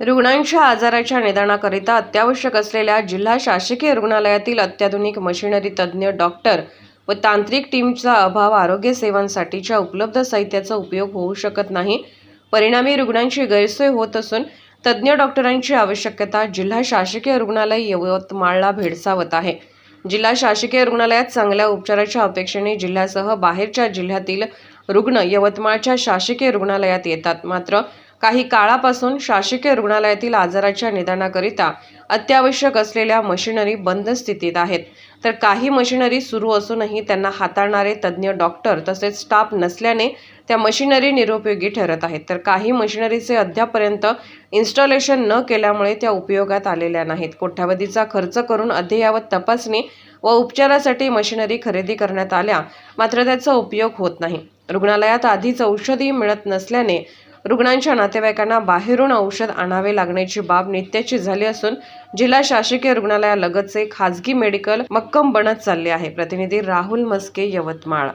रुग्णांच्या आजाराच्या निदानाकरिता अत्यावश्यक असलेल्या जिल्हा शासकीय रुग्णालयातील अत्याधुनिक मशिनरी तज्ज्ञ डॉक्टर व तांत्रिक टीमचा अभाव आरोग्य सेवांसाठीच्या उपलब्ध साहित्याचा उपयोग होऊ शकत नाही. परिणामी रुग्णांची गैरसोय होत असून तज्ज्ञ डॉक्टरांची आवश्यकता जिल्हा शासकीय रुग्णालय यवतमाळला भेडसावत आहे. जिल्हा शासकीय रुग्णालयात चांगल्या उपचाराच्या अपेक्षेने जिल्ह्यासह बाहेरच्या जिल्ह्यातील रुग्ण यवतमाळच्या शासकीय रुग्णालयात येतात. मात्र काही काळापासून शासकीय रुग्णालयातील आजाराच्या निदानाकरिता अत्यावश्यक असलेल्या मशिनरी बंद स्थितीत आहेत. तर काही मशिनरी सुरू असूनही त्यांना हाताळणारे तज्ज्ञ डॉक्टर तसेच स्टाफ नसल्याने त्या मशिनरी निरुपयोगी ठरत आहेत. तर काही मशिनरीचे अद्यापर्यंत इन्स्टॉलेशन न केल्यामुळे त्या उपयोगात आलेल्या नाहीत. कोट्यावधीचा खर्च करून अद्ययावत तपासणी व उपचारासाठी मशिनरी खरेदी करण्यात आल्या मात्र त्याचा उपयोग होत नाही. रुग्णालयात आधीच औषधी मिळत नसल्याने रुग्णांच्या नातेवाईकांना बाहेरून औषध आणावे लागण्याची बाब नित्याची झाली असून जिल्हा शासकीय रुग्णालयालगतचे खाजगी मेडिकल मक्कम बनत चालले आहे. प्रतिनिधी राहुल मस्के यवतमाळ.